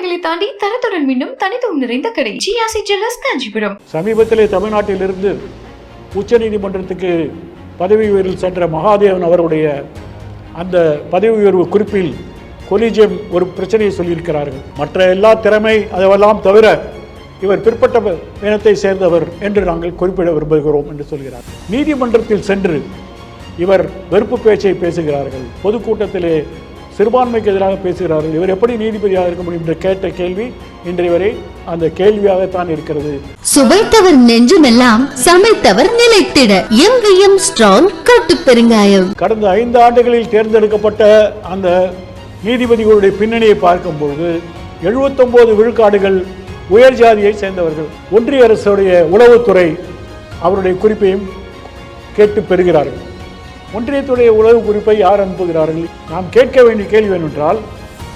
தலைமுறைகளை தாண்டி தரத்துடன் மீண்டும் தனித்துவம் நிறைந்த கடை. ஜிஆசி ஜுவல்லர்ஸ் காஞ்சிபுரம். சமீபத்திலே தமிழ்நாட்டிலிருந்து உச்சநீதிமன்றத்துக்கு பதவி உயர்வில் சென்ற மகாதேவன் அவருடைய அந்த பதவி உயர்வு குறிப்பில் கொலிஜியம் ஒரு பிரச்சனையை சொல்லியிருக்கிறார்கள். மற்ற எல்லா திறமை அதெல்லாம் தவிர இவர் பிற்பட்ட இனத்தை சேர்ந்தவர் என்று நாங்கள் குறிப்பிட விரும்புகிறோம் என்று சொல்கிறார். நீதிமன்றத்தில் சென்று இவர் வெறுப்பு பேச்சை பேசுகிறார்கள். பொதுக்கூட்டத்திலே சிறுபான்மைக்கு எதிராக பேசுகிறார்கள். இவர் எப்படி நீதிபதியாக இருக்க முடியும் என்று கேட்ட கேள்வி இன்றைய வரை அந்த கேள்வியாகத்தான் இருக்கிறது. சுவைத்தவர் நெஞ்சுமெல்லாம் சமைத்தவர் நிலைத்திட. எங்கேயும் ஸ்ட்ராங் கட்டு பெருங்காயம். கடந்த ஐந்து ஆண்டுகளில் தேர்ந்தெடுக்கப்பட்ட அந்த நீதிபதிகளுடைய பின்னணியை பார்க்கும்பொழுது எழுபத்தொன்பது விழுக்காடுகள் உயர் ஜாதியை சேர்ந்தவர்கள். ஒன்றிய அரசுடைய உளவுத்துறை அவருடைய குறிப்பையும் கேட்டு பெறுகிறார்கள். ஒன்றியத்துடைய உளவு குறிப்பை யார் அனுப்புகிறார்கள்? நாம் கேட்க வேண்டிய கேள்வி என்னவென்றால்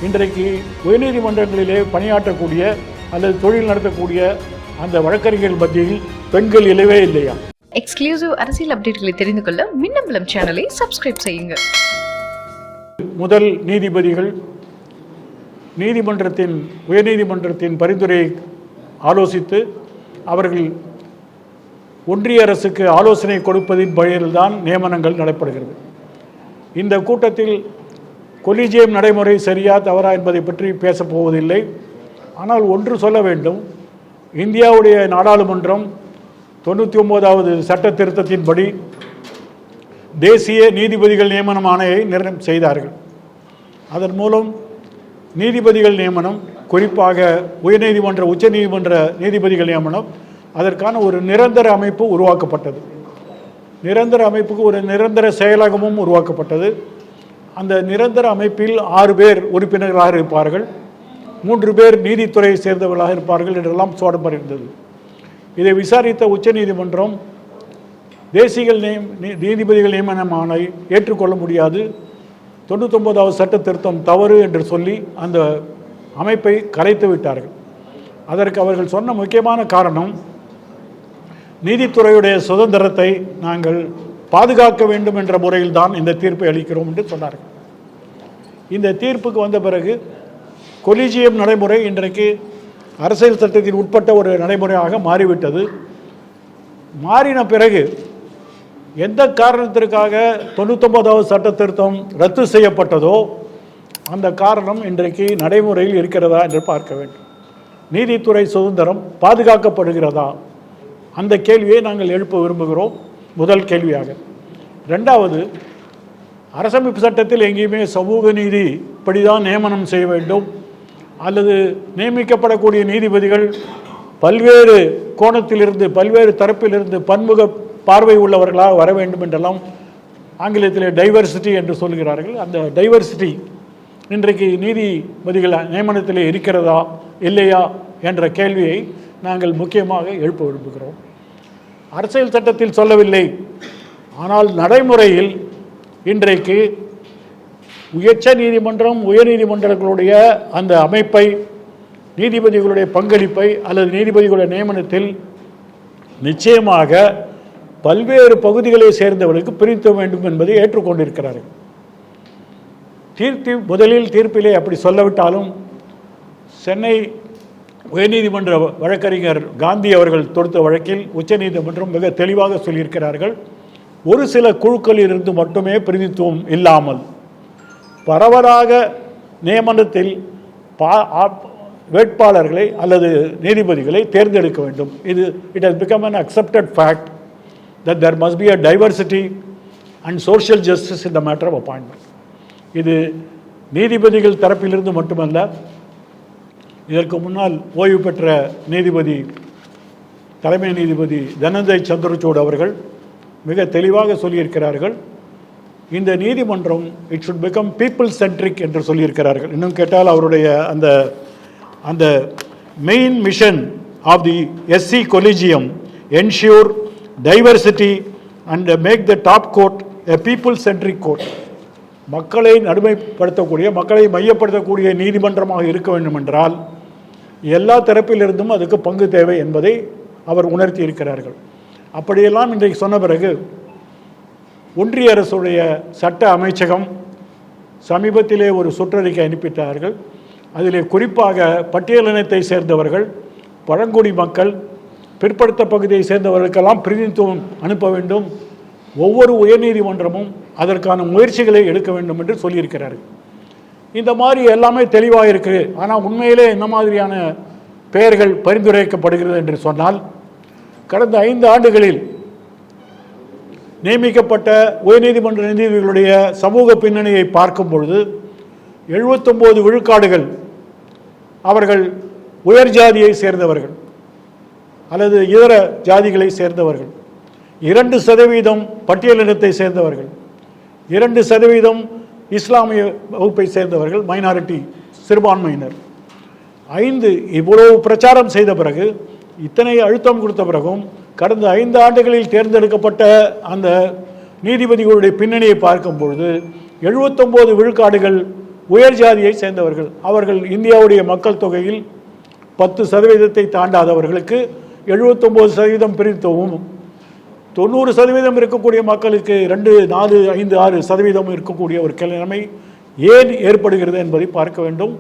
இன்றைக்கு உயர்நீதிமன்றங்களிலே பணியாற்றக்கூடிய அல்லது தொழில் நடத்தக்கூடிய அந்த வழக்கறிஞர்கள் மத்தியில் பெண்கள் இல்லவே இல்லையா? எக்ஸ்க்ளூசிவ் அரசியல் அப்டேட்களை தெரிந்து கொள்ள மின்னம்பலம் சேனலை சப்ஸ்கிரைப் செய்யுங்க முதல் நீதிபதிகள் நீதிமன்றத்தின் உயர்நீதிமன்றத்தின் பரிந்துரையை ஆலோசித்து அவர்கள் ஒன்றிய அரசுக்கு ஆலோசனை கொடுப்பதின் வழியில்தான் நியமனங்கள் நடைபெறுகிறது. இந்த கூட்டத்தில் கொலிஜியம் நடைமுறை சரியா தவறா என்பதை பற்றி பேசப்போவதில்லை ஆனால் ஒன்று சொல்ல வேண்டும். இந்தியாவுடைய நாடாளுமன்றம் தொண்ணூற்றி ஒம்போதாவது சட்ட திருத்தத்தின்படி தேசிய நீதிபதிகள் நியமனம் ஆணையை நிர்ணயம் செய்தார்கள். அதன் மூலம் நீதிபதிகள் நியமனம் குறிப்பாக உயர்நீதிமன்ற உச்சநீதிமன்ற நீதிபதிகள் நியமனம் அதற்கான ஒரு நிரந்தர அமைப்பு உருவாக்கப்பட்டது. நிரந்தர அமைப்புக்கு ஒரு நிரந்தர செயலகமும் உருவாக்கப்பட்டது. அந்த நிரந்தர அமைப்பில் ஆறு பேர் உறுப்பினர்களாக இருப்பார்கள். மூன்று பேர் நீதித்துறையை சேர்ந்தவர்களாக இருப்பார்கள் என்றெல்லாம் சோடப்பட்டிருந்தது இதை விசாரித்த உச்சநீதிமன்றம் தேசிகள் நியம் நீ- நீதிபதிகள் நியமனமான ஏற்றுக்கொள்ள முடியாது. தொண்ணூத்தொம்போதாவது சட்ட திருத்தம் தவறு என்று சொல்லி அந்த அமைப்பை கலைத்து விட்டார்கள். அதற்கு அவர்கள் சொன்ன முக்கியமான காரணம் நீதித்துறையுடைய சுதந்திரத்தை நாங்கள் பாதுகாக்க வேண்டும் என்ற முறையில் தான் இந்த தீர்ப்பை அளிக்கிறோம் என்று சொன்னார்கள். இந்த தீர்ப்புக்கு வந்த பிறகு கொலிஜியம் நடைமுறை இன்றைக்கு அரசியல் சட்டத்தின் உட்பட்ட ஒரு நடைமுறையாக மாறிவிட்டது. மாறின பிறகு எந்த காரணத்திற்காக தொண்ணூத்தொன்பதாவது சட்ட திருத்தம் ரத்து செய்யப்பட்டதோ அந்த காரணம் இன்றைக்கு நடைமுறையில் இருக்கிறதா என்று பார்க்க வேண்டும். நீதித்துறை சுதந்திரம் பாதுகாக்கப்படுகிறதா? அந்த கேள்வியை நாங்கள் எழுப்ப விரும்புகிறோம். முதல் கேள்வியாக. ரெண்டாவது அரசமைப்பு சட்டத்தில் எங்கேயுமே சமூக நீதி இப்படிதான் நியமனம் செய்ய வேண்டும். அல்லது நியமிக்கப்படக்கூடிய நீதிபதிகள் பல்வேறு கோணத்திலிருந்து பல்வேறு தரப்பிலிருந்து பன்முக பார்வை உள்ளவர்களாக வர வேண்டும் என்றெல்லாம் ஆங்கிலத்தில் டைவர்சிட்டி என்று சொல்கிறார்கள். அந்த டைவர்சிட்டி இன்றைக்கு நீதிபதிகள் நியமனத்தில் இருக்கிறதா இல்லையா என்ற கேள்வியை நாங்கள் முக்கியமாக எழுப்ப விரும்புகிறோம். அரசியல் சட்டத்தில் சொல்லவில்லை. ஆனால் நடைமுறையில் இன்றைக்கு உயர்ச்ச நீதிமன்றம் உயர்நீதிமன்றங்களுடைய அந்த அமைப்பை நீதிபதிகளுடைய பங்களிப்பை அல்லது நீதிபதிகளுடைய நியமனத்தில் நிச்சயமாக பல்வேறு பகுதிகளை சேர்ந்தவர்களுக்கு பிரித்து வேண்டும் என்பதை ஏற்றுக்கொண்டிருக்கிறார்கள். தீர்த்து முதலில் தீர்ப்பிலே அப்படி சொல்லவிட்டாலும் சென்னை உயர்நீதிமன்ற வழக்கறிஞர் காந்தி அவர்கள் தொடுத்த வழக்கில் உச்சநீதிமன்றம் மிக தெளிவாக சொல்லியிருக்கிறார்கள் ஒரு சில குழுக்களில் இருந்து மட்டுமே பிரதித்துவம் இல்லாமல் பரவலாக நியமனத்தில் பா வேட்பாளர்களை அல்லது நீதிபதிகளை தேர்ந்தெடுக்க வேண்டும். இது it has become an accepted fact that there must be a diversity and social justice இந்த மேட்டர் ஆஃப் அப்பாயின்மெண்ட் இது நீதிபதிகள் தரப்பிலிருந்து மட்டுமல்ல இதற்கு முன்னால் ஓய்வு பெற்ற நீதிபதி தலைமை நீதிபதி தனஞ்சய் சந்திரசூட் அவர்கள் மிக தெளிவாக சொல்லியிருக்கிறார்கள். இந்த நீதிமன்றம் it should become people centric என்று சொல்லியிருக்கிறார்கள். இன்னும் கேட்டால் அவருடைய அந்த அந்த main mission of the SC collegium ensure diversity and make the top court a people centric court மக்களை நடுமைப்படுத்தக்கூடிய மக்களை மையப்படுத்தக்கூடிய நீதிமன்றமாக இருக்க வேண்டும் என்றால் எல்லா தரப்பிலிருந்தும் அதுக்கு பங்கு தேவை என்பதை அவர் உணர்த்தி இருக்கிறார்கள் அப்படியெல்லாம் இன்றைக்கு சொன்ன பிறகு ஒன்றிய அரசுடைய சட்ட அமைச்சகம் சமீபத்திலே ஒரு சுற்றறிக்கை அனுப்பிட்டார்கள். அதிலே குறிப்பாக பட்டியலினத்தை சேர்ந்தவர்கள் பழங்குடி மக்கள் பிற்படுத்த பகுதியை சேர்ந்தவர்களுக்கெல்லாம் பிரதிநிதித்துவம் அனுப்ப வேண்டும். ஒவ்வொரு உயர்நீதிமன்றமும் அதற்கான முயற்சிகளை எடுக்க வேண்டும் என்று சொல்லியிருக்கிறார்கள். இந்த மாதிரி எல்லாமே தெளிவாக இருக்குது ஆனால் உண்மையிலே இந்த மாதிரியான பெயர்கள் பரிந்துரைக்கப்படுகிறது என்று சொன்னால் கடந்த ஐந்து ஆண்டுகளில் நியமிக்கப்பட்ட உயர்நீதிமன்ற நீதிபதிகளுடைய சமூக பின்னணியை பார்க்கும் பொழுது எழுபத்தொம்போது விழுக்காடுகள் அவர்கள் உயர் ஜாதியை சேர்ந்தவர்கள் அல்லது இதர ஜாதிகளை சேர்ந்தவர்கள். இரண்டு சதவீதம் பட்டியலினத்தை சேர்ந்தவர்கள். இரண்டு சதவீதம் இஸ்லாமிய வகுப்பை சேர்ந்தவர்கள் மைனாரிட்டி சிறுபான்மையினர். ஐந்து இவ்வளவு பிரச்சாரம் செய்த பிறகு இத்தனை அழுத்தம் கொடுத்த பிறகும் கடந்த ஐந்து ஆண்டுகளில் தேர்ந்தெடுக்கப்பட்ட அந்த நீதிபதிகளுடைய பின்னணியை பார்க்கும் பொழுது எழுபத்தொம்போது விழுக்காடுகள் உயர் ஜாதியை சேர்ந்தவர்கள். அவர்கள் இந்தியாவுடைய மக்கள் தொகையில் பத்து சதவீதத்தை தாண்டாதவர்களுக்கு எழுபத்தொம்போது சதவீதம் பிரித்தவும் தொண்ணூறு சதவீதம் இருக்கக்கூடிய மக்களுக்கு ரெண்டு நாலு ஐந்து ஆறு சதவீதம் இருக்கக்கூடிய ஒரு நிலைமை ஏன் ஏற்படுகிறது என்பதை பார்க்க வேண்டும்.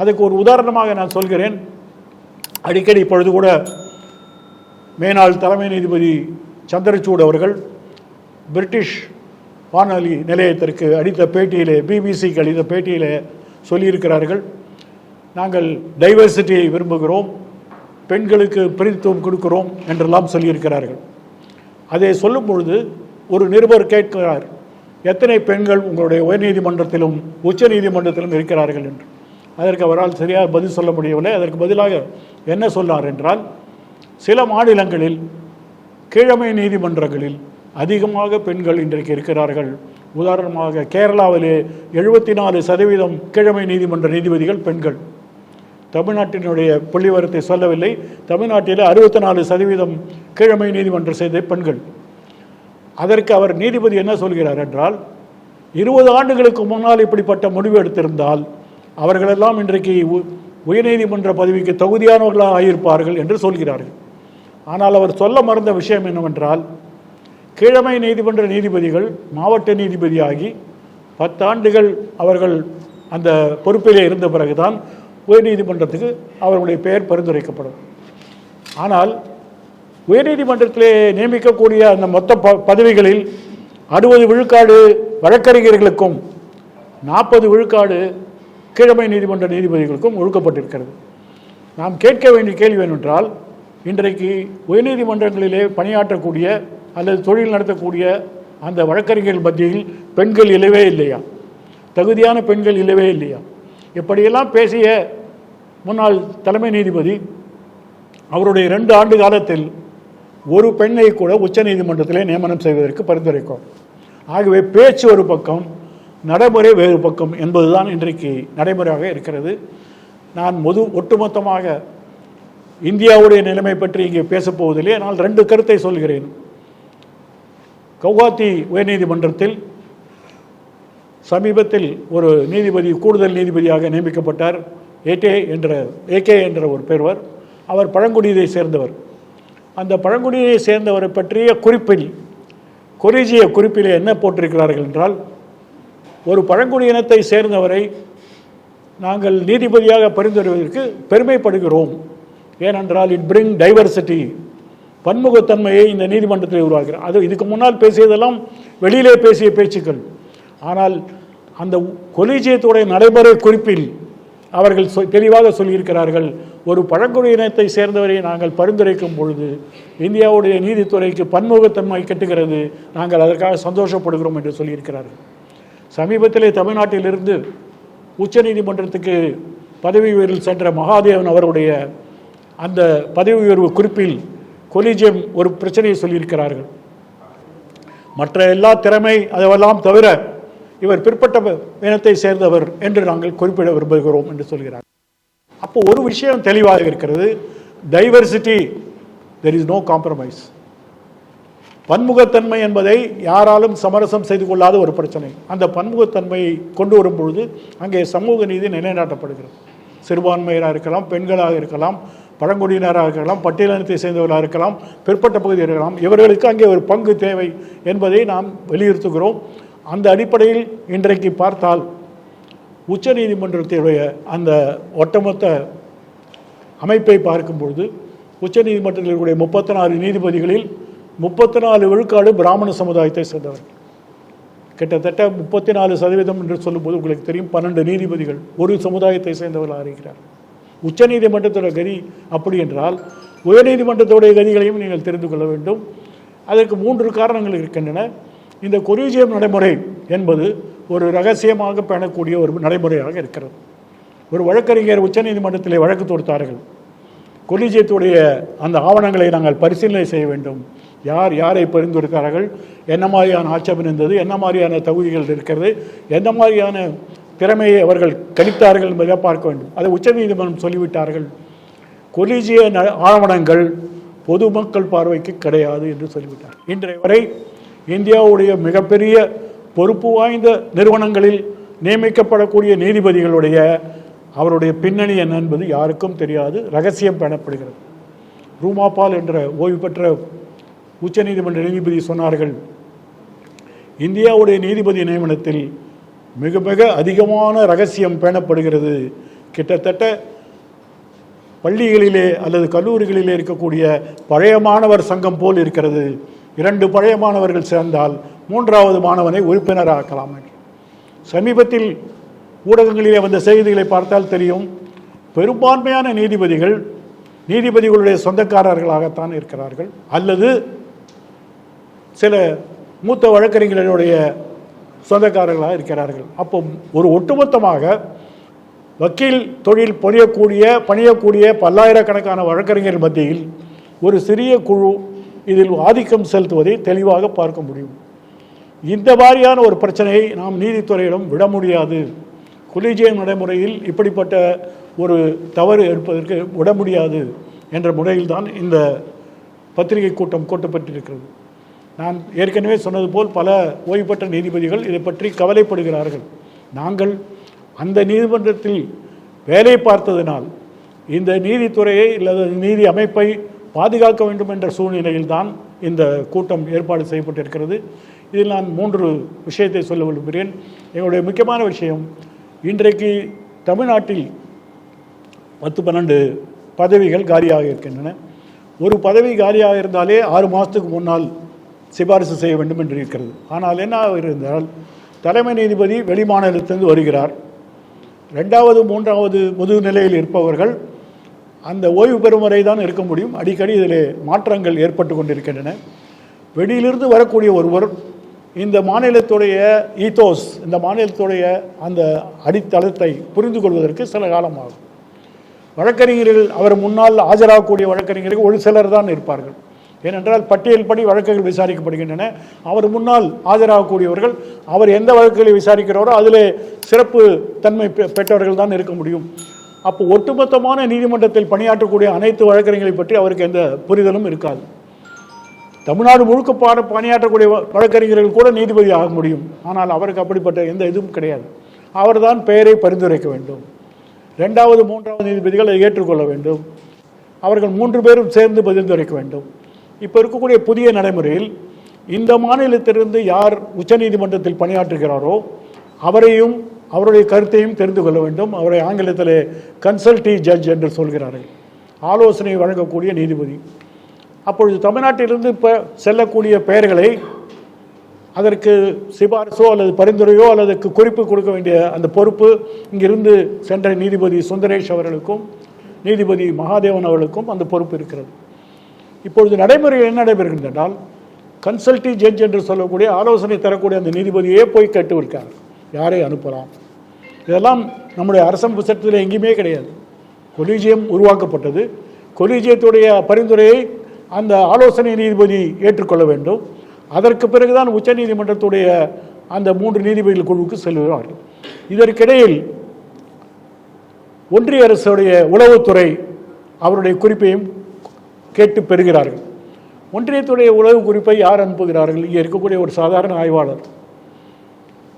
அதுக்கு ஒரு உதாரணமாக நான் சொல்கிறேன். அடிக்கடி இப்பொழுது கூட மேனாள் தலைமை நீதிபதி சந்திரசூட் அவர்கள் பிரிட்டிஷ் வானொலி நிலையத்திற்கு அளித்த பேட்டியிலே பிபிசிக்கு அளித்த பேட்டியிலே சொல்லியிருக்கிறார்கள். நாங்கள் டைவர்சிட்டியை விரும்புகிறோம். பெண்களுக்கு பிரதித்துவம் கொடுக்கிறோம் என்றெல்லாம் சொல்லியிருக்கிறார்கள். அதை சொல்லும் பொழுது ஒரு நிருபர் கேட்கிறார் எத்தனை பெண்கள் உங்களுடைய உயர்நீதிமன்றத்திலும் உச்ச நீதிமன்றத்திலும் இருக்கிறார்கள்? என்று. அதற்கு அவரால் சரியாக பதில் சொல்ல முடியவில்லை. அதற்கு பதிலாக என்ன சொன்னார் என்றால் சில மாநிலங்களில் கீழமை நீதிமன்றங்களில் அதிகமாக பெண்கள் இன்றைக்கு இருக்கிறார்கள். உதாரணமாக கேரளாவிலே எழுபத்தி நாலு சதவீதம் கீழமை நீதிமன்ற நீதிபதிகள் பெண்கள். தமிழ்நாட்டினுடைய புள்ளிவரத்தை சொல்லவில்லை. தமிழ்நாட்டில் அறுபத்தி நாலு சதவீதம் கீழமை நீதிமன்றம் செய்த பெண்கள். அதற்கு அவர் நீதிபதி என்ன சொல்கிறார் என்றால் இருபது ஆண்டுகளுக்கு முன்னால் இப்படிப்பட்ட முடிவு எடுத்திருந்தால் அவர்களெல்லாம் இன்றைக்கு உ- உயர்நீதிமன்ற பதவிக்கு தகுதியானவர்களாக ஆகியிருப்பார்கள் என்று சொல்கிறார்கள். ஆனால் அவர் சொல்ல மறந்த விஷயம் என்னவென்றால் கீழமை நீதிமன்ற நீதிபதிகள் மாவட்ட நீதிபதியாகி பத்தாண்டுகள் அவர்கள் அந்த பொறுப்பிலே இருந்த பிறகுதான் உயர்நீதிமன்றத்துக்கு அவர்களுடைய பெயர் பரிந்துரைக்கப்படும். ஆனால் உயர்நீதிமன்றத்திலே நியமிக்கக்கூடிய அந்த மொத்த ப பதவிகளில் அறுபது விழுக்காடு வழக்கறிஞர்களுக்கும் நாற்பது விழுக்காடு கீழமை நீதிமன்ற நீதிபதிகளுக்கும் ஒழுக்கப்பட்டிருக்கிறது நாம் கேட்க வேண்டிய கேள்வி என்னென்றால் இன்றைக்கு உயர்நீதிமன்றங்களிலே பணியாற்றக்கூடிய அல்லது தொழில் நடத்தக்கூடிய அந்த வழக்கறிஞர்கள் மத்தியில் பெண்கள் இல்லவே இல்லையா? தகுதியான பெண்கள் இல்லவே இல்லையா? இப்படியெல்லாம் பேசிய முன்னாள் தலைமை நீதிபதி அவருடைய ரெண்டு ஆண்டு காலத்தில் ஒரு பெண்ணை கூட உச்சநீதிமன்றத்திலே நியமனம் செய்வதற்கு பரிந்துரைக்கும். ஆகவே பேச்சு ஒரு பக்கம் நடைமுறை வேறு பக்கம் என்பதுதான் இன்றைக்கு நடைமுறையாக இருக்கிறது. நான் முது ஒட்டுமொத்தமாக இந்தியாவுடைய நிலைமை பற்றி இங்கே பேசப்போவதில்லை. ஆனால் ரெண்டு கருத்தை சொல்கிறேன். கவுகாத்தி உயர்நீதிமன்றத்தில் சமீபத்தில் ஒரு நீதிபதி கூடுதல் நீதிபதியாக நியமிக்கப்பட்டார். ஏகே என்ற ஏகே என்ற ஒரு பெறுவர். அவர் பழங்குடியை சேர்ந்தவர். அந்த பழங்குடியை சேர்ந்தவரை பற்றிய குறிப்பில் கொரிஜிய குறிப்பிலே என்ன போட்டிருக்கிறார்கள் என்றால் ஒரு பழங்குடியினத்தை சேர்ந்தவரை நாங்கள் நீதிபதியாக பரிந்துரைவதற்கு பெருமைப்படுகிறோம். ஏனென்றால் இட் பிரிங் டைவர்சிட்டி பன்முகத்தன்மையை இந்த நீதிமன்றத்தில் உருவாக்குகிறார். அது இதுக்கு முன்னால் பேசியதெல்லாம் வெளியிலே பேசிய பேச்சுக்கள். ஆனால் அந்த கொலிஜியத்துடைய நடைமுறை குறிப்பில் அவர்கள் சொ- தெளிவாக சொல்லியிருக்கிறார்கள் ஒரு பழங்குடியினத்தை சேர்ந்தவரை நாங்கள் பரிந்துரைக்கும் பொழுது இந்தியாவுடைய நீதித்துறைக்கு பன்முகத்தன்மை கட்டுகிறது நாங்கள் அதற்காக சந்தோஷப்படுகிறோம் என்று சொல்லியிருக்கிறார்கள். சமீபத்திலே தமிழ்நாட்டிலிருந்து உச்சநீதிமன்றத்துக்கு பதவி உயர்வில் சென்ற மகாதேவன் அவருடைய அந்த பதவி உயர்வு குறிப்பில் கொலிஜியம் ஒரு பிரச்சனையை சொல்லியிருக்கிறார்கள். மற்ற எல்லா திறமை அதெல்லாம் தவிர இவர் பிற்பட்ட இனத்தை சேர்ந்தவர் என்று நாங்கள் குறிப்பிட விரும்புகிறோம் என்று சொல்கிறார். அப்போ ஒரு விஷயம் தெளிவாக இருக்கிறது. Diversity there is no compromise பன்முகத்தன்மை என்பதை யாராலும் சமரசம் செய்து கொள்ளாத ஒரு பிரச்சனை. அந்த பன்முகத்தன்மையை கொண்டு வரும்பொழுது அங்கே சமூக நீதி நிலைநாட்டப்படுகிறது. சிறுபான்மையராக இருக்கலாம் பெண்களாக இருக்கலாம் பழங்குடியினராக இருக்கலாம் பட்டியலினத்தை சேர்ந்தவர்களாக இருக்கலாம் பிற்பட்ட பகுதியில் இருக்கலாம். இவர்களுக்கு அங்கே ஒரு பங்கு தேவை என்பதை நாம் வலியுறுத்துகிறோம். அந்த அடிப்படையில் இன்றைக்கு பார்த்தால் உச்ச நீதிமன்றத்தினுடைய அந்த ஒட்டமொத்த அமைப்பை பார்க்கும்பொழுது உச்சநீதிமன்றத்தில் இருக்கக்கூடிய முப்பத்தி நாலு நீதிபதிகளில் முப்பத்தி நாலு விழுக்காடு பிராமண சமுதாயத்தை சேர்ந்தவர்கள். கிட்டத்தட்ட முப்பத்தி நாலு சதவீதம் என்று சொல்லும்போது உங்களுக்கு தெரியும் பன்னெண்டு நீதிபதிகள் ஒரு சமுதாயத்தை சேர்ந்தவர்களாக இருக்கிறார். உச்சநீதிமன்றத்தோட கதி அப்படி என்றால் உயர்நீதிமன்றத்தோடைய கதிகளையும் நீங்கள் தெரிந்து கொள்ள வேண்டும். அதற்கு மூன்று காரணங்கள் இருக்கின்றன. இந்த கொலீஜியம் நடைமுறை என்பது ஒரு ரகசியமாக பேணக்கூடிய ஒரு நடைமுறையாக இருக்கிறது. ஒரு வழக்கறிஞர் உச்சநீதிமன்றத்தில் வழக்கு தொடுத்தார்கள். கொலிஜியத்துடைய அந்த ஆவணங்களை நாங்கள் பரிசீலனை செய்ய வேண்டும். யார் யாரை பரிந்துரைத்தார்கள்? என்ன மாதிரியான ஆட்சேபம் இருந்தது? என்ன மாதிரியான தகுதிகள் இருக்கிறது? எந்த மாதிரியான திறமையை அவர்கள் கணித்தார்கள் என்பதை பார்க்க வேண்டும். அதை உச்சநீதிமன்றம் சொல்லிவிட்டார்கள். கொலிஜிய ஆவணங்கள் பொதுமக்கள் பார்வைக்கு கிடையாது என்று சொல்லிவிட்டார் இன்றைய வரை இந்தியாவுடைய மிகப்பெரிய பொறுப்பு வாய்ந்த நிறுவனங்களில் நியமிக்கப்படக்கூடிய நீதிபதிகளுடைய அவருடைய பின்னணி என்ன என்பது யாருக்கும் தெரியாது ரகசியம் பேணப்படுகிறது ரூமாபால் என்ற ஓய்வு பெற்ற உச்சநீதிமன்ற நீதிபதி சொன்னார்கள் இந்தியாவுடைய நீதிபதி நியமனத்தில் மிக மிக அதிகமான ரகசியம் பேணப்படுகிறது. கிட்டத்தட்ட பள்ளிகளிலே அல்லது கல்லூரிகளிலே இருக்கக்கூடிய பழைய மாணவர் சங்கம் போல் இருக்கிறது. இரண்டு பழைய மாணவர்கள் சேர்ந்தால் மூன்றாவது மாணவனை உறுப்பினராக்கலாம் என்று. சமீபத்தில் ஊடகங்களிலே வந்த செய்திகளை பார்த்தால் தெரியும் பெரும்பான்மையான நீதிபதிகள் நீதிபதிகளுடைய சொந்தக்காரர்களாகத்தான் இருக்கிறார்கள். அல்லது சில மூத்த வழக்கறிஞர்களுடைய சொந்தக்காரர்களாக இருக்கிறார்கள். அப்போ ஒரு ஒட்டுமொத்தமாக வக்கீல் தொழில் புரியக்கூடிய பணியக்கூடிய பல்லாயிரக்கணக்கான வழக்கறிஞர் மத்தியில் ஒரு சிறிய குழு இதில் ஆதிக்கம் செலுத்துவதை தெளிவாக பார்க்க முடியும். இந்த மாதிரியான ஒரு பிரச்சனையை நாம் நீதித்துறையிடம் விட முடியாது. கொலிஜியம் நடைமுறையில் இப்படிப்பட்ட ஒரு தவறு எடுப்பதற்கு விட முடியாது என்ற முறையில்தான் இந்த பத்திரிகை கூட்டம் கூட்டப்பட்டிருக்கிறது. நான் ஏற்கனவே சொன்னது போல் பல ஓய்வு பெற்ற நீதிபதிகள் இதை பற்றி கவலைப்படுகிறார்கள். நாங்கள் அந்த நீதிமன்றத்தில் வேலை பார்த்ததினால் இந்த நீதித்துறையை அல்லது நீதி அமைப்பை பாதுகாக்க வேண்டும் என்ற சூழ்நிலையில்தான் இந்த கூட்டம் ஏற்பாடு செய்யப்பட்டிருக்கிறது. இதில் நான் மூன்று விஷயத்தை சொல்ல விரும்புகிறேன். எங்களுடைய முக்கியமான விஷயம் இன்றைக்கு தமிழ்நாட்டில் பத்து பன்னெண்டு பதவிகள் காலியாக இருக்கின்றன. ஒரு பதவி காலியாக இருந்தாலே ஆறு மாதத்துக்கு முன்னால் சிபாரிசு செய்ய வேண்டும் என்று இருக்கிறது. ஆனால் என்ன இருந்தால் தலைமை நீதிபதி வெளிமாநிலத்திலிருந்து வருகிறார். ரெண்டாவது மூன்றாவது முதுநிலையில் இருப்பவர்கள் அந்த ஓய்வு பெறும் வரை தான் இருக்க முடியும். அடிக்கடி இதில் மாற்றங்கள் ஏற்பட்டு கொண்டிருக்கின்றன. வெளியிலிருந்து வரக்கூடிய ஒருவர் இந்த மாநிலத்துடைய ஈத்தோஸ் இந்த மாநிலத்துடைய அந்த அடித்தளத்தை புரிந்து கொள்வதற்கு சில காலம் ஆகும் வழக்கறிஞர்கள் அவர் முன்னால் ஆஜராகக்கூடிய வழக்கறிஞர்கள் ஒரு சிலர் தான் இருப்பார்கள். ஏனென்றால் பட்டியல் படி வழக்குகள் விசாரிக்கப்படுகின்றன. அவர் முன்னால் ஆஜராகக்கூடியவர்கள் அவர் எந்த வழக்குகளை விசாரிக்கிறாரோ அதிலே சிறப்பு தன்மை பெ- பெற்றவர்கள் தான் இருக்க முடியும். அப்போ ஒட்டுமொத்தமான நீதிமன்றத்தில் பணியாற்றக்கூடிய அனைத்து வழக்கறிஞர்களை பற்றி அவருக்கு எந்த புரிதலும் இருக்காது. தமிழ்நாடு முழுக்க பாட பணியாற்றக்கூடிய வழக்கறிஞர்கள் கூட நீதிபதி ஆக முடியும். ஆனால் அவருக்கு அப்படிப்பட்ட எந்த இதுவும் கிடையாது. அவர்தான் பெயரை பரிந்துரைக்க வேண்டும். ரெண்டாவது மூன்றாவது நீதிபதிகளை ஏற்றுக்கொள்ள வேண்டும். அவர்கள் மூன்று பேரும் சேர்ந்து பரிந்துரைக்க வேண்டும். இப்போ இருக்கக்கூடிய புதிய நடைமுறையில் இந்த மாநிலத்திலிருந்து யார் உச்சநீதிமன்றத்தில் பணியாற்றுகிறாரோ அவரையும் அவருடைய கருத்தையும் தெரிந்து கொள்ள வேண்டும். அவரை ஆங்கிலத்தில் கன்சல்டி ஜட்ஜ் என்று சொல்கிறார்கள். ஆலோசனை வழங்கக்கூடிய நீதிபதி. அப்பொழுது தமிழ்நாட்டிலிருந்து இப்போ செல்லக்கூடிய பெயர்களை அதற்கு சிபாரிசோ அல்லது பரிந்துரையோ அல்லது குறிப்பு கொடுக்க வேண்டிய அந்த பொறுப்பு இங்கிருந்து சென்ற நீதிபதி சுந்தரேஷ் அவர்களுக்கும் நீதிபதி மகாதேவன் அவர்களுக்கும் அந்த பொறுப்பு இருக்கிறது. இப்பொழுது நடைமுறையில் என்ன நடைபெறுகின்றால் கன்சல்டி ஜட்ஜ் என்று சொல்லக்கூடிய ஆலோசனை தரக்கூடிய அந்த நீதிபதியே போய் கேட்டு இருக்கார். யாரை அனுப்பலாம். இதெல்லாம் நம்முடைய அரசமைப்பு சட்டத்தில் எங்கேயுமே கிடையாது. கொலீஜியம் உருவாக்கப்பட்டது. கொலீஜியத்துடைய பரிந்துரையை அந்த ஆலோசனை நீதிபதி ஏற்றுக்கொள்ள வேண்டும். அதற்கு பிறகுதான் உச்சநீதிமன்றத்துடைய அந்த மூன்று நீதிபதிகள் குழுவுக்கு செல்கிறார்கள் இதற்கிடையில் ஒன்றிய அரசுடைய உளவுத்துறை அவருடைய குறிப்பையும் கேட்டு பெறுகிறார்கள். ஒன்றியத்துடைய உளவு குறிப்பை யார் அனுப்புகிறார்கள்? இங்கே இருக்கக்கூடிய ஒரு சாதாரண ஆய்வாளர்.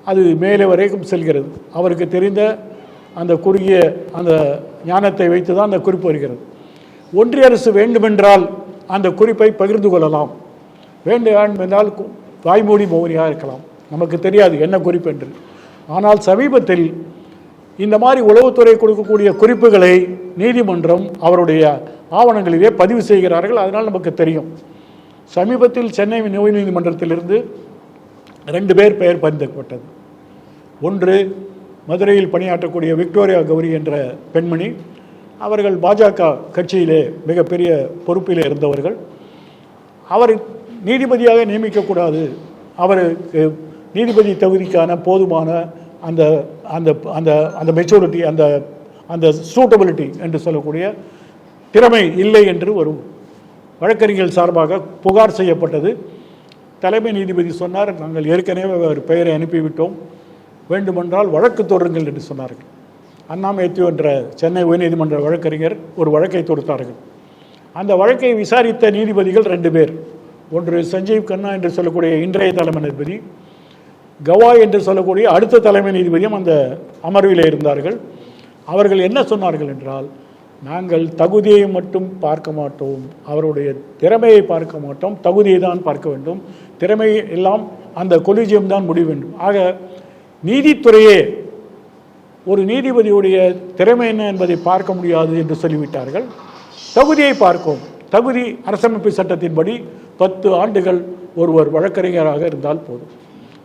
அது மேலே வரைக்கும் செல்கிறது. அவருக்கு தெரிந்த அந்த குறுகிய அந்த ஞானத்தை வைத்து தான் அந்த குறிப்பு வருகிறது. ஒன்றிய அரசு வேண்டுமென்றால் அந்த குறிப்பை பகிர்ந்து கொள்ளலாம். வேண்டும் என்றால் கு- வாய்மூடி மௌனியாக இருக்கலாம். நமக்கு தெரியாது என்ன குறிப்பு என்று. ஆனால் சமீபத்தில் இந்த மாதிரி உளவுத்துறை கொடுக்கக்கூடிய குறிப்புகளை நீதிமன்றம் அவருடைய ஆவணங்களிலே பதிவு செய்கிறார்கள். அதனால் நமக்கு தெரியும். சமீபத்தில் சென்னை உயர்நீதிமன்றத்திலிருந்து ரெண்டு பேர் பெயர் பரிந்துக்கப்பட்டது ஒன்று மதுரையில் பணியாற்றக்கூடிய விக்டோரியா கௌரி என்ற பெண்மணி. அவர்கள் பாஜக கட்சியிலே மிகப்பெரிய பொறுப்பில் இருந்தவர்கள். அவர் நீதிபதியாக நியமிக்கக்கூடாது. அவருக்கு நீதிபதி தகுதிக்கான போதுமான அந்த அந்த அந்த அந்த மெச்சூரிட்டி அந்த அந்த சூட்டபிலிட்டி என்று சொல்லக்கூடிய திறமை இல்லை என்று ஒரு வழக்கறிஞர்கள் சார்பாக புகார் செய்யப்பட்டது. தலைமை நீதிபதி சொன்னார் நாங்கள் ஏற்கனவே அவர் பெயரை அனுப்பிவிட்டோம். வேண்டுமென்றால் வழக்கு தொடருங்கள் என்று சொன்னார்கள். அண்ணாமேத்யூ என்ற சென்னை உயர்நீதிமன்ற வழக்கறிஞர் ஒரு வழக்கை தொடுத்தார்கள். அந்த வழக்கை விசாரித்த நீதிபதிகள் ரெண்டு பேர். ஒன்று சஞ்சீவ் கண்ணா என்று சொல்லக்கூடிய இன்றைய தலைமை நீதிபதி கவாய் என்று சொல்லக்கூடிய அடுத்த தலைமை நீதிபதியும் அந்த அமர்வில் இருந்தார்கள். அவர்கள் என்ன சொன்னார்கள் என்றால் நாங்கள் தகுதியை மட்டும் பார்க்க மாட்டோம். அவருடைய திறமையை பார்க்க மாட்டோம். தகுதியை தான் பார்க்க வேண்டும். திறமை எல்லாம் அந்த கொலிஜியம் தான் முடிவு வேண்டும். ஆக நீதித்துறையே ஒரு நீதிபதியுடைய திறமை என்ன என்பதை பார்க்க முடியாது என்று சொல்லிவிட்டார்கள். தகுதியை பார்க்கும் தகுதி அரசமைப்பு சட்டத்தின்படி பத்து ஆண்டுகள் ஒருவர் வழக்கறிஞராக இருந்தால் போதும்.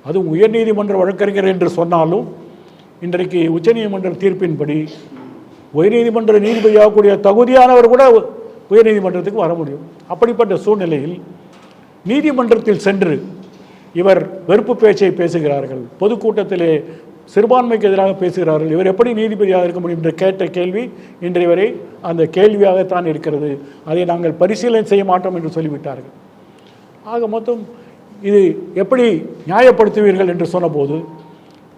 அதுவும் உயர்நீதிமன்ற வழக்கறிஞர் என்று சொன்னாலும் இன்றைக்கு உச்சநீதிமன்ற தீர்ப்பின்படி உயர்நீதிமன்ற நீதிபதியாகக்கூடிய தகுதியானவர் கூட உயர்நீதிமன்றத்துக்கு வர முடியும். அப்படிப்பட்ட சூழ்நிலையில் நீதிமன்றத்தில் சென்று இவர் வெறுப்பு பேச்சை பேசுகிறார்கள். பொதுக்கூட்டத்திலே சிறுபான்மைக்கு எதிராக பேசுகிறார்கள். இவர் எப்படி நீதிபதியாக இருக்க முடியும் என்று கேட்ட கேள்வி இன்றைய வரை அந்த கேள்வியாகத்தான் இருக்கிறது. அதை நாங்கள் பரிசீலனை செய்ய மாட்டோம் என்று சொல்லிவிட்டார்கள். ஆக மொத்தம் இது எப்படி நியாயப்படுத்துவீர்கள் என்று சொன்னபோது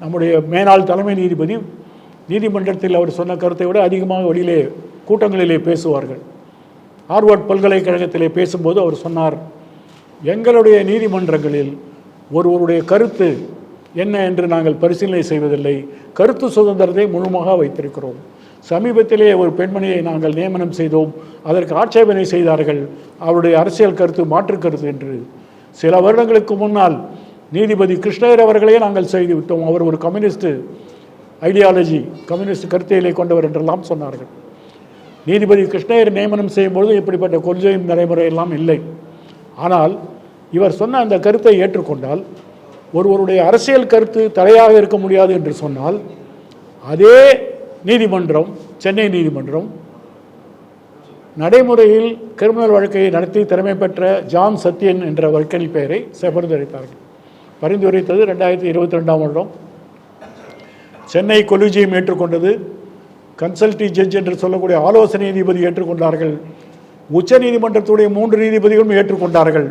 நம்முடைய மேலாள் தலைமை நீதிபதி நீதிமன்றத்தில் அவர் சொன்ன கருத்தை விட அதிகமாக வெளியிலே கூட்டங்களிலே பேசுவார்கள். ஹார்வர்ட் பல்கலைக்கழகத்திலே பேசும்போது அவர் சொன்னார் எங்களுடைய நீதிமன்றங்களில் ஒருவருடைய கருத்து என்ன என்று நாங்கள் பரிசீலனை செய்வதில்லை. கருத்து சுதந்திரத்தை முழுமாக வைத்திருக்கிறோம். சமீபத்திலே ஒரு பெண்மணியை நாங்கள் நியமனம் செய்தோம். அதற்கு ஆட்சேபனை செய்தார்கள். அவருடைய அரசியல் கருத்து மாற்று கருத்து என்று. சில வருடங்களுக்கு முன்னால் நீதிபதி கிருஷ்ணயர் அவர்களே நாங்கள் செய்து விட்டோம். அவர் ஒரு கம்யூனிஸ்ட் ஐடியாலஜி கம்யூனிஸ்ட் கருத்தியலை கொண்டவர் என்றெல்லாம் சொன்னார்கள். நீதிபதி கிருஷ்ணயர் நியமனம் செய்யும்பொழுது இப்படிப்பட்ட கொள்கை நடைமுறை எல்லாம் இல்லை. ஆனால் இவர் சொன்ன அந்த கருத்தை ஏற்றுக்கொண்டால் ஒருவருடைய அரசியல் கருத்து தடையாக இருக்க முடியாது என்று சொன்னால் அதே நீதிமன்றம் சென்னை நீதிமன்றம் நடைமுறையில் கிரிமினல் வழக்கை நடத்தி திறமை பெற்ற ஜான் சத்யன் என்ற வழக்கறிஞர் பெயரை பரிந்துரைத்தார்கள் பரிந்துரைத்தது ரெண்டாயிரத்தி இருபத்தி ரெண்டாம் வருடம். சென்னை கொலிஜியம் ஏற்றுக்கொண்டது. கன்சல்டி ஜட்ஜ் என்று சொல்லக்கூடிய ஆலோசனை நீதிபதி ஏற்றுக்கொண்டார்கள். உச்ச நீதிமன்றத்துடைய மூன்று நீதிபதிகளும் ஏற்றுக்கொண்டார்கள்.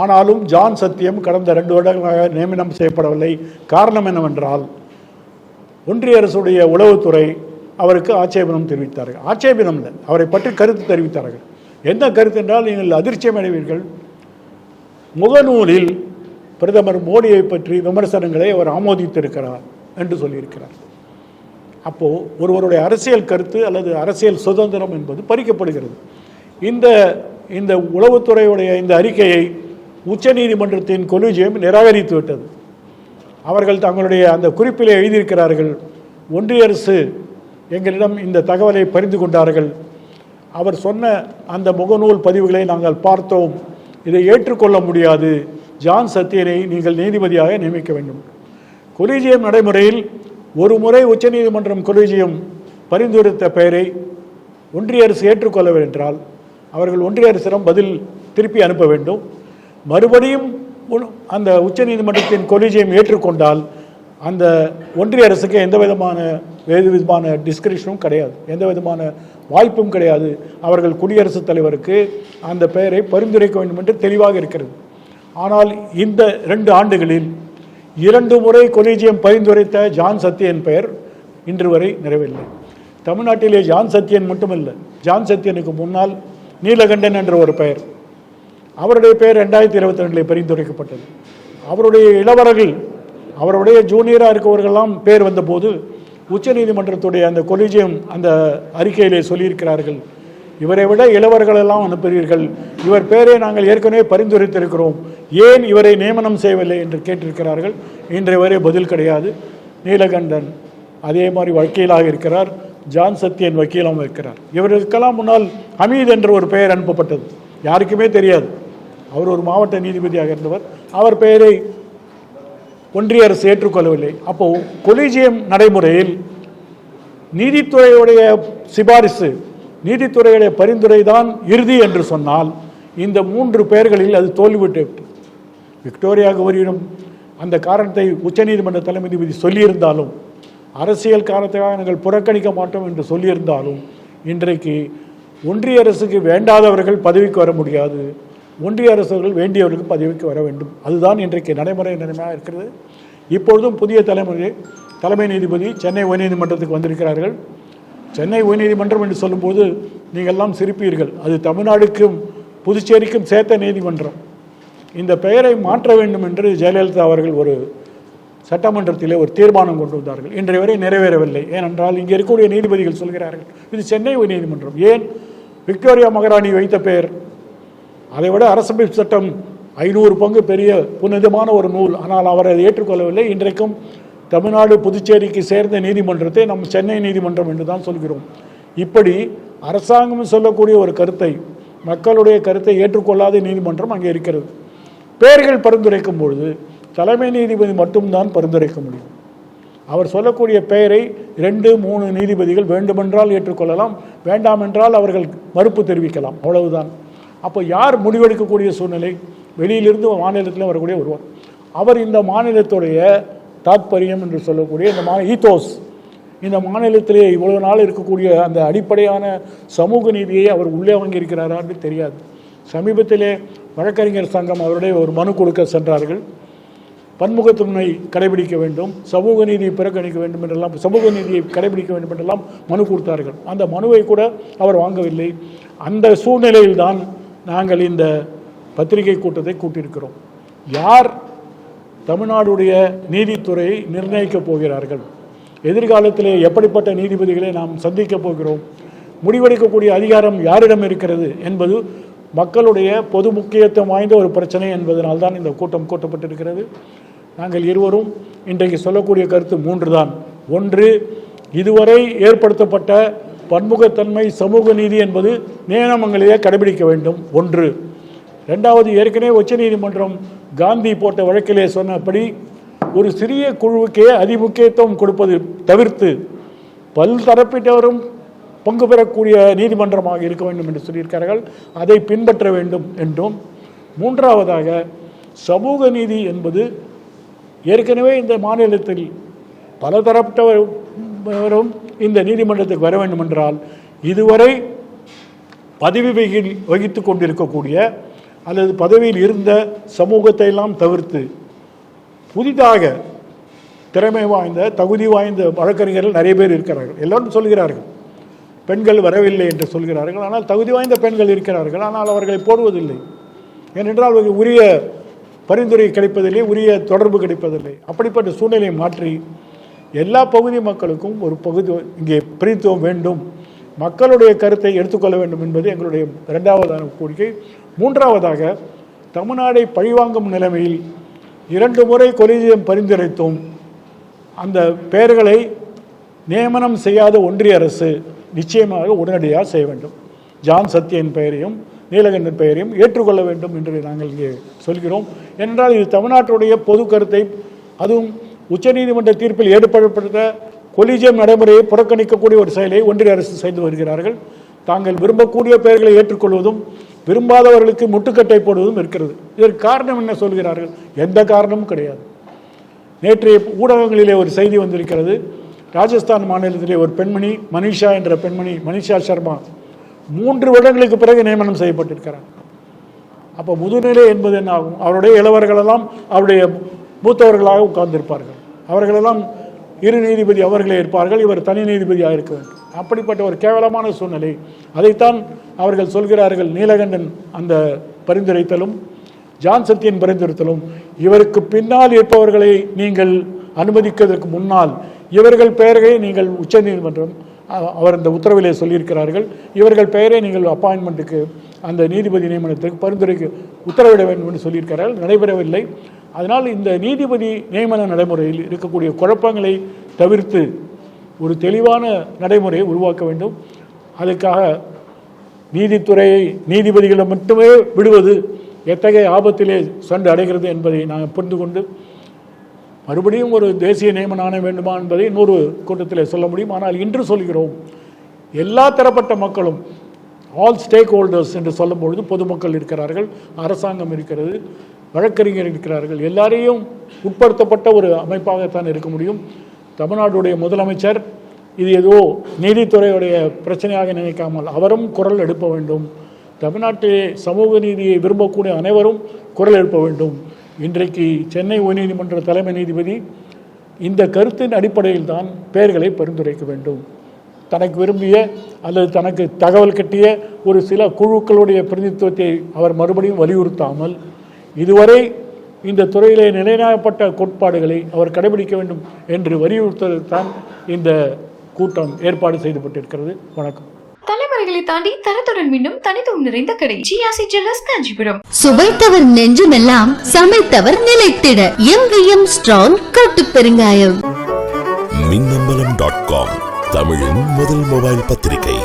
ஆனாலும் ஜான் சத்தியம் கடந்த ரெண்டு வருடங்களாக நியமனம் செய்யப்படவில்லை. காரணம் என்னவென்றால் ஒன்றிய அரசுடைய உளவுத்துறை அவருக்கு ஆட்சேபனம் தெரிவித்தார்கள். ஆட்சேபனம் இல்லை அவரை பற்றி கருத்து தெரிவித்தார்கள். என்ன கருத்து என்றால் நீங்கள் அதிர்ச்சியம் அடைவீர்கள். முகநூலில் பிரதமர் மோடியை பற்றி விமர்சனங்களை அவர் ஆமோதித்திருக்கிறார் என்று சொல்லியிருக்கிறார். அப்போது ஒருவருடைய அரசியல் கருத்து அல்லது அரசியல் சுதந்திரம் என்பது பறிக்கப்படுகிறது. இந்த இந்த உளவுத்துறையுடைய இந்த அறிக்கையை உச்சநீதிமன்றத்தின் கொலிஜியம் நிராகரித்து விட்டது. அவர்கள் தங்களுடைய அந்த குறிப்பிலே எழுதியிருக்கிறார்கள் ஒன்றிய அரசு எங்களிடம் இந்த தகவலை பரிந்து கொண்டார்கள். அவர் சொன்ன அந்த முகநூல் பதிவுகளை நாங்கள் பார்த்தோம். இதை ஏற்றுக்கொள்ள முடியாது. ஜான் சத்தியனை நீங்கள் நீதிபதியாக நியமிக்க வேண்டும். கொலிஜியம் நடைமுறையில் ஒரு முறை உச்சநீதிமன்றம் கொலிஜியம் பரிந்துரைத்த பெயரை ஒன்றிய அரசு ஏற்றுக்கொள்ளவென்றால் என்றால் அவர்கள் ஒன்றிய அரசிடம் பதில் திருப்பி அனுப்ப வேண்டும். மறுபடியும் உன்- அந்த உச்சநீதிமன்றத்தின் கொலிஜியம் ஏற்றுக்கொண்டால் அந்த ஒன்றிய அரசுக்கு எந்த விதமான வேறு விதமான டிஸ்கிரிப்ஷனும் கிடையாது. எந்த விதமான வாய்ப்பும் கிடையாது. அவர்கள் குடியரசுத் தலைவருக்கு அந்த பெயரை பரிந்துரைக்க வேண்டும் என்று தெளிவாக இருக்கிறது. ஆனால் இந்த ரெண்டு ஆண்டுகளில் இரண்டு முறை கொலிஜியம் பரிந்துரைத்த ஜான் சத்யன் பெயர் இன்று வரை நிறைவில்லை. தமிழ்நாட்டிலே ஜான் சத்யன் மட்டுமல்ல. ஜான் சத்யனுக்கு முன்னால் நீலகண்டன் என்ற ஒரு பெயர். அவருடைய பெயர் ரெண்டாயிரத்தி இருபத்தி ரெண்டில் பரிந்துரைக்கப்பட்டது. அவருடைய இளவரர்கள் அவருடைய ஜூனியராக இருக்கவர்கள்லாம் பேர் வந்தபோது உச்சநீதிமன்றத்துடைய அந்த கொலிஜியம் அந்த அறிக்கையிலே சொல்லியிருக்கிறார்கள். இவரை விட இளவர்கள் எல்லாம் அனுப்புகிறீர்கள் இவர் பேரை நாங்கள் ஏற்கனவே பரிந்துரைத்திருக்கிறோம். ஏன் இவரை நியமனம் செய்யவில்லை என்று கேட்டிருக்கிறார்கள். இன்றைய வரை பதில் கிடையாது. நீலகண்டன் அதே மாதிரி வக்கீலாக இருக்கிறார். ஜான் சத்யன் வக்கீலாகவும் இருக்கிறார். இவர்களுக்கெல்லாம் முன்னால் ஹமீத் என்ற ஒரு பெயர் அனுப்பப்பட்டது. யாருக்குமே தெரியாது. அவர் ஒரு மாவட்ட நீதிபதியாக இருந்தவர். அவர் பெயரை ஒன்றிய அரசு ஏற்றுக்கொள்ளவில்லை. அப்போ கொலிஜியம் நடைமுறையில் நீதித்துறையுடைய சிபாரிசு நீதித்துறையுடைய பரிந்துரை தான் இறுதி என்று சொன்னால் இந்த மூன்று பெயர்களில் அது தோல்விவிட்டு விக்டோரியா கௌரியிடம் அந்த காரணத்தை உச்சநீதிமன்ற தலைமை நீதிபதி சொல்லியிருந்தாலும் அரசியல் காரணத்தை நாங்கள் புறக்கணிக்க மாட்டோம் என்று சொல்லியிருந்தாலும் இன்றைக்கு ஒன்றிய அரசுக்கு வேண்டாதவர்கள் பதவிக்கு வர முடியாது. ஒன்றிய அரசர்கள் வேண்டியவர்களுக்கு பதவிக்கு வர வேண்டும். அதுதான் இன்றைக்கு நடைமுறை நிலைமையாக இருக்கிறது. இப்பொழுதும் புதிய தலைமுறை தலைமை நீதிபதி சென்னை உயர்நீதிமன்றத்துக்கு வந்திருக்கிறார்கள். சென்னை உயர்நீதிமன்றம் என்று சொல்லும்போது நீங்கள் எல்லாம் சிரிப்பீர்கள். அது தமிழ்நாடுக்கும் புதுச்சேரிக்கும் சேர்த்த நீதிமன்றம். இந்த பெயரை மாற்ற வேண்டும் என்று ஜெயலலிதா அவர்கள் ஒரு சட்டமன்றத்திலே ஒரு தீர்மானம் கொண்டு வந்தார்கள். இன்றைய வரை நிறைவேறவில்லை. ஏனென்றால் இங்கே இருக்கக்கூடிய நீதிபதிகள் சொல்கிறார்கள் இது சென்னை உயர்நீதிமன்றம். ஏன்? விக்டோரியா மகாராணி வைத்த பெயர். அதை விட அரசமைப்பு சட்டம் ஐநூறு பங்கு பெரிய புனிதமான ஒரு நூல். ஆனால் அவர் அதை ஏற்றுக்கொள்ளவில்லை. இன்றைக்கும் தமிழ்நாடு புதுச்சேரிக்கு சேர்ந்த நீதிமன்றத்தை நம் சென்னை நீதிமன்றம் என்று தான் சொல்கிறோம். இப்படி அரசாங்கம் சொல்லக்கூடிய ஒரு கருத்தை மக்களுடைய கருத்தை ஏற்றுக்கொள்ளாத நீதிமன்றம் அங்கே இருக்கிறது. பெயர்கள் பரிந்துரைக்கும் பொழுது தலைமை நீதிபதி மட்டும்தான் பரிந்துரைக்க முடியும். அவர் சொல்லக்கூடிய பெயரை ரெண்டு மூணு நீதிபதிகள் வேண்டுமென்றால் ஏற்றுக்கொள்ளலாம் வேண்டாம் என்றால் அவர்கள் மறுப்பு தெரிவிக்கலாம். அவ்வளவுதான். அப்போ யார் முடிவெடுக்கக்கூடிய சூழ்நிலை? வெளியிலிருந்து மாநிலத்தில் வரக்கூடிய ஒருவர். அவர் இந்த மாநிலத்துடைய தாத்பரியம் என்று சொல்லக்கூடிய இந்த மா ஈத்தோஸ் இந்த மாநிலத்திலே இவ்வளவு நாள் இருக்கக்கூடிய அந்த அடிப்படையான சமூக நீதியை அவர் உள்ளே வாங்கியிருக்கிறாரான்னு தெரியாது. சமீபத்திலே வழக்கறிஞர் சங்கம் அவருடைய ஒரு மனு கொடுக்க சென்றார்கள். பன்முகத்தன்மை கடைபிடிக்க வேண்டும் சமூக நீதியை புறக்கணிக்க வேண்டும் என்றெல்லாம் சமூக நீதியை கடைபிடிக்க வேண்டும் என்றெல்லாம் மனு கொடுத்தார்கள். அந்த மனுவை கூட அவர் வாங்கவில்லை. அந்த சூழ்நிலையில்தான் நாங்கள் இந்த பத்திரிகை கூட்டத்தை கூட்டியிருக்கிறோம். யார் தமிழ்நாடுடைய நீதித்துறையை நிர்ணயிக்கப் போகிறார்கள்? எதிர்காலத்திலே எப்படிப்பட்ட நீதிபதிகளை நாம் சந்திக்கப் போகிறோம்? முடிவெடுக்கக்கூடிய அதிகாரம் யாரிடம் இருக்கிறது என்பது மக்களுடைய பொது முக்கியத்துவம் வாய்ந்த ஒரு பிரச்சனை என்பதனால் தான் இந்த கூட்டம் கூட்டப்பட்டிருக்கிறது. நாங்கள் இருவரும் இன்றைக்கு சொல்லக்கூடிய கருத்து மூன்று தான் ஒன்று இதுவரை ஏற்படுத்தப்பட்ட பன்முகத்தன்மை சமூக நீதி என்பது நியமங்களிலே கடைபிடிக்க வேண்டும். ஒன்று. ரெண்டாவது ஏற்கனவே உச்சநீதிமன்றம் காந்தி போட்ட வழக்கிலே சொன்னபடி ஒரு சிறிய குழுவுக்கே அதிமுக்கியத்துவம் கொடுப்பது தவிர்த்து பல்தரப்பிட்டவரும் பங்கு பெறக்கூடிய நீதிமன்றமாக இருக்க வேண்டும் என்று சொல்லியிருக்கிறார்கள். அதை பின்பற்ற வேண்டும் என்றும். மூன்றாவதாக சமூக நீதி என்பது ஏற்கனவே இந்த மாநிலத்தில் பலதரப்பட்டவரும் இந்த நீதிமன்றத்துக்கு வர வேண்டும் என்றால் இதுவரை பதவி வகையில் வகித்து கொண்டிருக்கக்கூடிய அல்லது பதவியில் இருந்த சமூகத்தை எல்லாம் தவிர்த்து புதிதாக திறமை வாய்ந்த தகுதி வாய்ந்த வழக்கறிஞர்கள் நிறைய பேர் இருக்கிறார்கள். எல்லோரும் சொல்கிறார்கள் பெண்கள் வரவில்லை என்று சொல்கிறார்கள். ஆனால் தகுதி வாய்ந்த பெண்கள் இருக்கிறார்கள். ஆனால் அவர்களை போடுவதில்லை. ஏனென்றால் அவர்கள் உரிய பரிந்துரை கிடைப்பதில்லை உரிய தொடர்பு கிடைப்பதில்லை. அப்படிப்பட்ட சூழ்நிலையை மாற்றி எல்லா பகுதி மக்களுக்கும் ஒரு பகுதி இங்கே பிரித்துவம் வேண்டும். மக்களுடைய கருத்தை எடுத்துக்கொள்ள வேண்டும் என்பது எங்களுடைய இரண்டாவதான கோரிக்கை. மூன்றாவதாக தமிழ்நாடை பழிவாங்கும் நிலைமையில் இரண்டு முறை கொலிஜியம் பரிந்துரைத்தும் அந்த பெயர்களை நியமனம் செய்யாத ஒன்றிய அரசு நிச்சயமாக உடனடியாக செய்ய வேண்டும். ஜான் சத்யன் பெயரையும் நீலகண்டன் பெயரையும் ஏற்றுக்கொள்ள வேண்டும் என்று நாங்கள் இங்கே சொல்கிறோம். என்றால் இது தமிழ்நாட்டுடைய பொது கருத்தை அதுவும் உச்சநீதிமன்ற தீர்ப்பில் ஏற்படுத்தப்பட்ட கொலிஜியம் நடைமுறையை புறக்கணிக்கக்கூடிய ஒரு செயலை ஒன்றிய அரசு செய்து வருகிறார்கள். தாங்கள் விரும்பக்கூடிய பெயர்களை ஏற்றுக்கொள்வதும் விரும்பாதவர்களுக்கு முட்டுக்கட்டை போடுவதும் இருக்கிறது. இதற்கு காரணம் என்ன சொல்கிறார்கள்? எந்த காரணமும் கிடையாது. நேற்றைய ஊடகங்களிலே ஒரு செய்தி வந்திருக்கிறது. ராஜஸ்தான் மாநிலத்திலே ஒரு பெண்மணி மனிஷா என்ற பெண்மணி மனிஷா சர்மா மூன்று வருடங்களுக்கு பிறகு நியமனம் செய்யப்பட்டிருக்கிறார். அப்போ முதுநிலை என்பது என்ன ஆகும்? அவருடைய இளவர்களெல்லாம் அவருடைய மூத்தவர்களாக உட்கார்ந்திருப்பார்கள். அவர்களெல்லாம் இரு நீதிபதி அவர்களே இருப்பார்கள் இவர் தனி நீதிபதியாக இருக்க வேண்டும். அப்படிப்பட்ட ஒரு கேவலமான சூழ்நிலை. அதைத்தான் அவர்கள் சொல்கிறார்கள் நீலகண்டன் அந்த பரிந்துரைத்தலும் ஜான் சத்தியன் பரிந்துரைத்தலும் இவருக்கு பின்னால் இருப்பவர்களை நீங்கள் அனுமதிக்கிறதுக்கு முன்னால் இவர்கள் பெயரை நீங்கள் உச்சநீதிமன்றம் நீதிமன்றம் அவர் இந்த உத்தரவிலே சொல்லியிருக்கிறார்கள் இவர்கள் பெயரை நீங்கள் அப்பாயின்மெண்ட்டுக்கு அந்த நீதிபதி நியமனத்துக்கு பரிந்துரைக்கு உத்தரவிட வேண்டும் என்று சொல்லியிருக்கிறார்கள். நடைபெறவில்லை. அதனால் இந்த நீதிபதி நியமன நடைமுறையில் இருக்கக்கூடிய குழப்பங்களை தவிர்த்து ஒரு தெளிவான நடைமுறையை உருவாக்க வேண்டும். அதுக்காக நீதித்துறையை நீதிபதிகளை மட்டுமே விடுவது எத்தகைய ஆபத்திலே சென்று அடைகிறது என்பதை நாங்கள் புரிந்து கொண்டு மறுபடியும் ஒரு தேசிய நியமன ஆணையம் வேண்டுமா என்பதை இன்னொரு கூட்டத்தில் சொல்ல முடியும். ஆனால் இன்று சொல்கிறோம் எல்லா தரப்பட்ட மக்களும் ஆல் ஸ்டேக் ஹோல்டர்ஸ் என்று சொல்லும்பொழுது பொதுமக்கள் இருக்கிறார்கள் அரசாங்கம் இருக்கிறது வழக்கறிஞர் இருக்கிறார்கள். எல்லாரையும் உட்படுத்தப்பட்ட ஒரு அமைப்பாகத்தான் இருக்க முடியும். தமிழ்நாடுடைய முதலமைச்சர் இது ஏதோ நீதித்துறையுடைய பிரச்சனையாக நினைக்காமல் அவரும் குரல் எழுப்ப வேண்டும். தமிழ்நாட்டிலே சமூக நீதியை விரும்பக்கூடிய அனைவரும் குரல் எழுப்ப வேண்டும். இன்றைக்கு சென்னை உயர்நீதிமன்ற தலைமை நீதிபதி இந்த கருத்தின் அடிப்படையில் தான் பெயர்களை பரிந்துரைக்க வேண்டும். தனக்கு விரும்பிய அல்லது தனக்கு தகவல் கட்டிய ஒரு சில குழுக்களுடைய பிரதிநிதித்துவத்தை அவர் மறுபடியும் வலியுறுத்தாமல் இதுவரை இந்த துறையிலே நிலைநாட்டப்பட்ட கோட்பாடுகளை அவர் கடைபிடிக்க வேண்டும் என்று வலியுறுத்துவதற்கான் இந்த கூட்டம் ஏற்பாடு செய்யப்பட்டிருக்கிறது வணக்கம். தலைமுறைகளை தாண்டி தரத்துடன் மீண்டும் தனித்துவம் நிறைந்த கடை. ஜிஆசி ஜுவல்லர்ஸ் காஞ்சிபுரம். சுவைத்தவர் நெஞ்சுமெல்லாம் சமைத்தவர் நிலைத்திட. எங்கேயும் ஸ்ட்ராங் கட்டு பெருங்காயம் மின்னம்பலம் டாட் காம் தமிழின் முதல் மொபைல் பத்திரிகை.